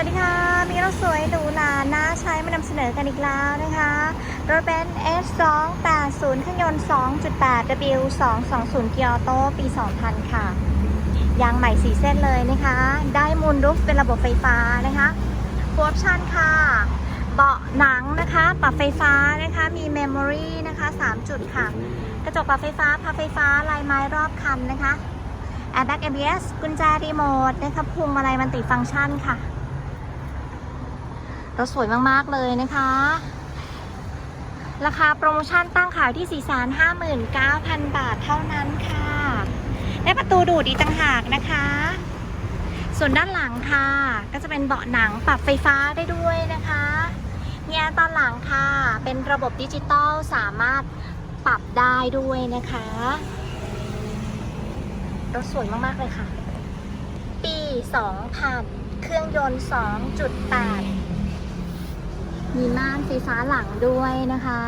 วัสดีค่ะ มีรถสวยหรูหราน่าใช้มานำเสนอกันอีกแล้วนะคะ รถเบนซ์ S280 เครื่องยนต์ 2.8 W 220 เกียร์โตปี 2000 ค่ะ ยางใหม่4เส้นเลยนะคะ ได้มูลรูฟเป็นระบบไฟฟ้านะคะฟูออปชั่นค่ะ เบาะหนังนะคะ ปรับไฟฟ้านะคะ มีเมมโมรีนะคะ 3 จุดค่ะ กระจกปรับไฟฟ้าพับไฟฟ้าลายไม้รอบคันนะคะแอร์แบ็ก ABS กุญแจรีโมทนะคะพวงมาลัยมันติฟังก์ชันค่ะ รถสวยมาก ๆ เลยนะคะ ราคาโปรโมชั่นตั้งขายที่ 459,000 บาทเท่านั้นค่ะ ได้ประตูดูดีต่างหากนะคะ ส่วนด้านหลังค่ะ ก็จะเป็นเบาะหนังปรับไฟฟ้าได้ด้วยนะคะแง่ตอนหลังค่ะ เป็นระบบดิจิตอลสามารถปรับได้ด้วยนะคะ รถสวยมาก ๆ เลยค่ะ ปี 2000 เครื่องยนต์ 2.8 มีม่านไฟฟ้าหลังด้วยนะคะ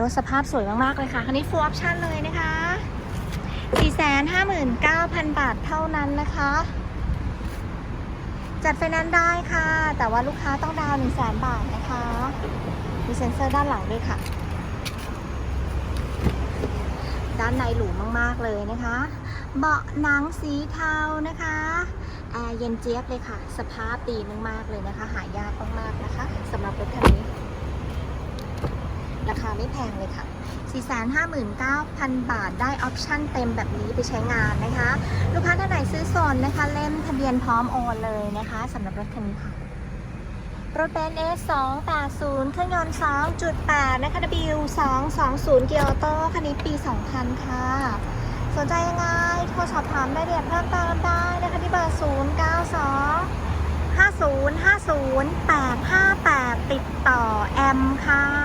รถสภาพสวยมาก ๆ เลยค่ะ คันนี้ full option เลยนะคะ 459,000 บาทเท่านั้นนะคะ จัดไฟแนนซ์ได้ค่ะ แต่ว่าลูกค้าต้องดาวน์100,000 บาทนะคะ มีเซ็นเซอร์ด้านหลังด้วยค่ะ ด้านในหรูมาก ๆ เลยนะคะ เบาะหนังสีเทานะคะแอร์เย็นเจี๊ยบเลยค่ะ สภาพดีมาก ๆ เลยนะคะ หายากมาก ๆ นะคะสำหรับรถคันนี้ ราคาไม่แพงเลยค่ะ 459,000 บาทได้ออปชั่นเต็มแบบนี้ไปใช้งานนะคะ ลูกค้าท่านไหนซื้อโซนนะคะ เล่มทะเบียนพร้อมโอนเลยนะคะสำหรับรถคันนี้ค่ะรถเบนซ์ S280 เครื่องยนต์ 2.8 นะคะ W 220 เกียร์ออโต้คันนี้ปี 2000 ค่ะ สนใจยังไง โทรสอบถามรายละเอียดเพิ่มเติมได้นะคะที่เบอร์ 092 5050 858 ติดต่อแอมค่ะ